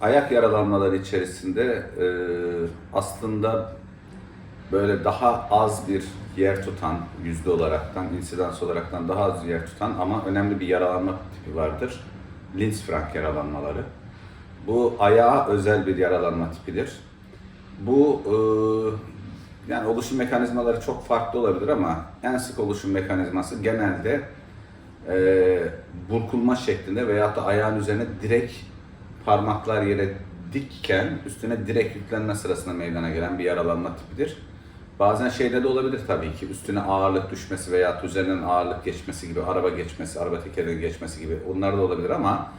ayak yaralanmaları içerisinde e, aslında böyle daha az bir yer tutan yüzde olaraktan, insidans olaraktan daha az yer tutan ama önemli bir yaralanma tipi vardır. Linz-Frank yaralanmaları. Bu ayağa özel bir yaralanma tipidir. Bu e, yani oluşum mekanizmaları çok farklı olabilir ama en sık oluşum mekanizması genelde e, burkulma şeklinde veyahut da ayağın üzerine direkt parmaklar yere dikken üstüne direkt yüklenme sırasında meydana gelen bir yaralanma tipidir. Bazen şeyde de olabilir tabii ki üstüne ağırlık düşmesi veya üzerinden ağırlık geçmesi gibi, araba geçmesi, araba tekerinin geçmesi gibi onlar da olabilir ama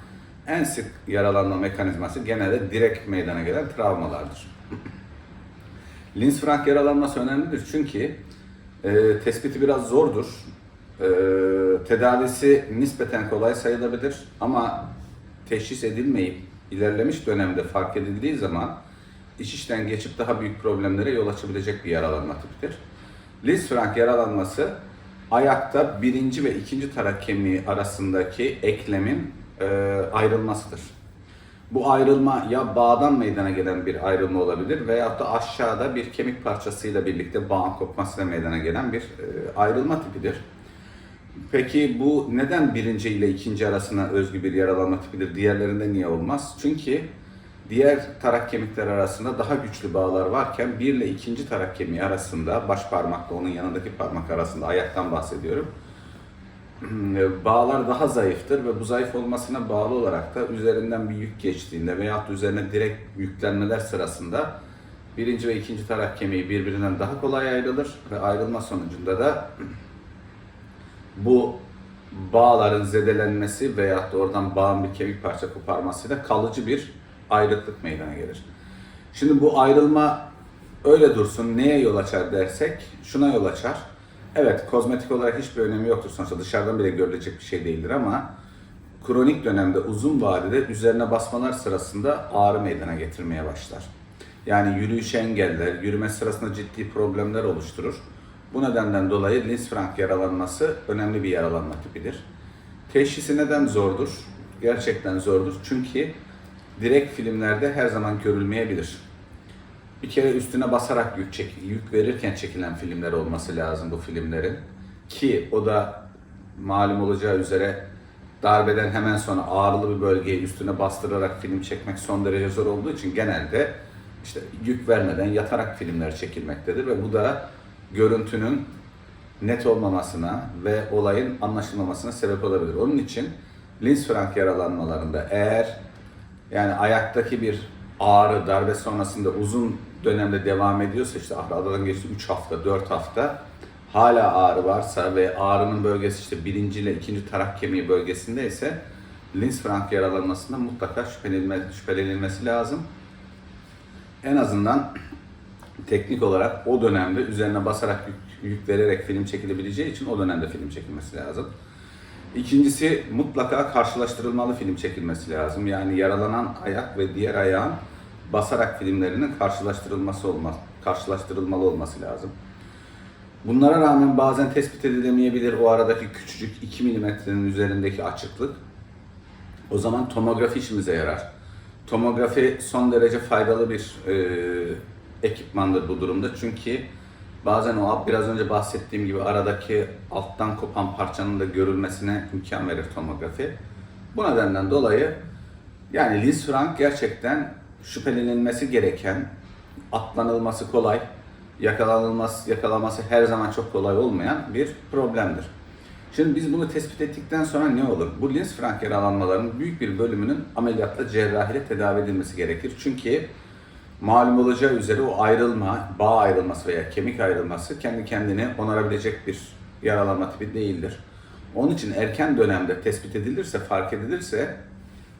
en sık yaralanma mekanizması genelde direkt meydana gelen travmalardır. Linz-Frank yaralanması önemlidir çünkü e, tespiti biraz zordur. E, tedavisi nispeten kolay sayılabilir ama teşhis edilmeyip ilerlemiş dönemde fark edildiği zaman iş işten geçip daha büyük problemlere yol açabilecek bir yaralanma tipidir. Linz-Frank yaralanması ayakta birinci ve ikinci tarak kemiği arasındaki eklemin e, ayrılmasıdır. Bu ayrılma ya bağdan meydana gelen bir ayrılma olabilir veyahut da aşağıda bir kemik parçasıyla birlikte bağın kopmasıyla meydana gelen bir e, ayrılma tipidir. Peki bu neden birinci ile ikinci arasına özgü bir yaralanma tipidir? Diğerlerinde niye olmaz? Çünkü diğer tarak kemikleri arasında daha güçlü bağlar varken bir ile ikinci tarak kemiği arasında baş parmakla onun yanındaki parmak arasında ayaktan bahsediyorum. Bağlar daha zayıftır ve bu zayıf olmasına bağlı olarak da üzerinden bir yük geçtiğinde da üzerine direkt yüklenmeler sırasında birinci ve ikinci tarak kemiği birbirinden daha kolay ayrılır ve ayrılma sonucunda da bu bağların zedelenmesi veyahut da oradan bağın bir kemik parça koparmasıyla kalıcı bir ayrıklık meydana gelir. Şimdi bu ayrılma öyle dursun neye yol açar dersek şuna yol açar. Evet kozmetik olarak hiçbir önemi yoktur sonuçta dışarıdan bile görülecek bir şey değildir ama kronik dönemde uzun vadede üzerine basmalar sırasında ağrı meydana getirmeye başlar. Yani yürüyüş engeller, yürüme sırasında ciddi problemler oluşturur. Bu nedenden dolayı Linz-Frank yaralanması önemli bir yaralanma tipidir. Teşhisi neden zordur? Gerçekten zordur. Çünkü direkt filmlerde her zaman görülmeyebilir. Bir kere üstüne basarak yük, çek, yük verirken çekilen filmler olması lazım bu filmlerin. Ki o da malum olacağı üzere darbeden hemen sonra ağrılı bir bölgeyi üstüne bastırarak film çekmek son derece zor olduğu için genelde işte yük vermeden yatarak filmler çekilmektedir ve bu da görüntünün net olmamasına ve olayın anlaşılmamasına sebep olabilir. Onun için Linz-Frank yaralanmalarında eğer yani ayaktaki bir ağrı darbe sonrasında uzun dönemde devam ediyorsa işte aradan geçti 3 hafta 4 hafta hala ağrı varsa ve ağrının bölgesi işte birinci ile ikinci tarak kemiği bölgesinde ise Linz-Frank yaralanmasında mutlaka şüphelenilme, şüphelenilmesi lazım. En azından teknik olarak o dönemde üzerine basarak yük, yük vererek film çekilebileceği için o dönemde film çekilmesi lazım. İkincisi mutlaka karşılaştırılmalı film çekilmesi lazım. Yani yaralanan ayak ve diğer ayağın basarak filmlerinin karşılaştırılması olmaz, karşılaştırılmalı olması lazım. Bunlara rağmen bazen tespit edilemeyebilir o aradaki küçücük 2 milimetrenin üzerindeki açıklık. O zaman tomografi işimize yarar. Tomografi son derece faydalı bir e, ekipmandır bu durumda. Çünkü bazen o biraz önce bahsettiğim gibi aradaki alttan kopan parçanın da görülmesine imkan verir tomografi. Bu nedenden dolayı yani Liz Frank gerçekten şüphelenilmesi gereken, atlanılması kolay, yakalanılması, yakalaması her zaman çok kolay olmayan bir problemdir. Şimdi biz bunu tespit ettikten sonra ne olur? Bu Linz Frank yaralanmalarının büyük bir bölümünün ameliyatla cerrahiyle tedavi edilmesi gerekir. Çünkü malum olacağı üzere o ayrılma, bağ ayrılması veya kemik ayrılması kendi kendine onarabilecek bir yaralanma tipi değildir. Onun için erken dönemde tespit edilirse, fark edilirse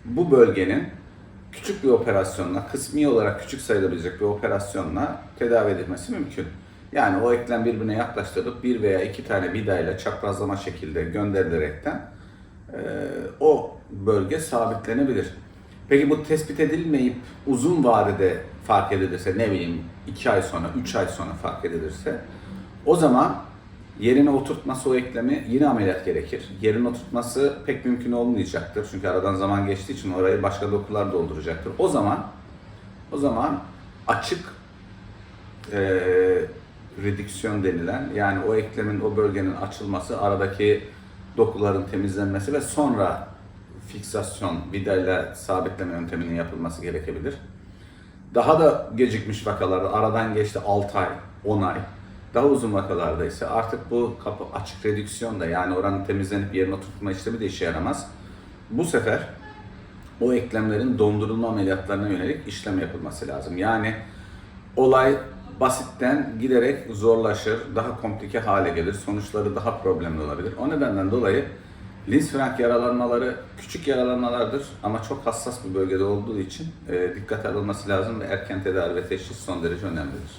bu bölgenin küçük bir operasyonla, kısmi olarak küçük sayılabilecek bir operasyonla tedavi edilmesi mümkün. Yani o eklem birbirine yaklaştırılıp bir veya iki tane vidayla çaprazlama şekilde gönderilerekten e, o bölge sabitlenebilir. Peki bu tespit edilmeyip uzun vadede fark edilirse ne bileyim 2 ay sonra, 3 ay sonra fark edilirse o zaman Yerine oturtması o eklemi yine ameliyat gerekir. Yerine oturtması pek mümkün olmayacaktır. Çünkü aradan zaman geçtiği için orayı başka dokular dolduracaktır. O zaman o zaman açık eee redüksiyon denilen yani o eklemin o bölgenin açılması, aradaki dokuların temizlenmesi ve sonra fiksasyon vidayla sabitleme yönteminin yapılması gerekebilir. Daha da gecikmiş vakalarda aradan geçti 6 ay, 10 ay. Daha uzun vakalarda ise artık bu kapı açık redüksiyon da yani oranın temizlenip yerine oturtma işlemi de işe yaramaz. Bu sefer o eklemlerin dondurulma ameliyatlarına yönelik işlem yapılması lazım. Yani olay basitten giderek zorlaşır, daha komplike hale gelir, sonuçları daha problemli olabilir. O nedenden dolayı Linsfrank yaralanmaları küçük yaralanmalardır ama çok hassas bir bölgede olduğu için e, dikkate alınması lazım ve erken tedavi ve teşhis son derece önemlidir.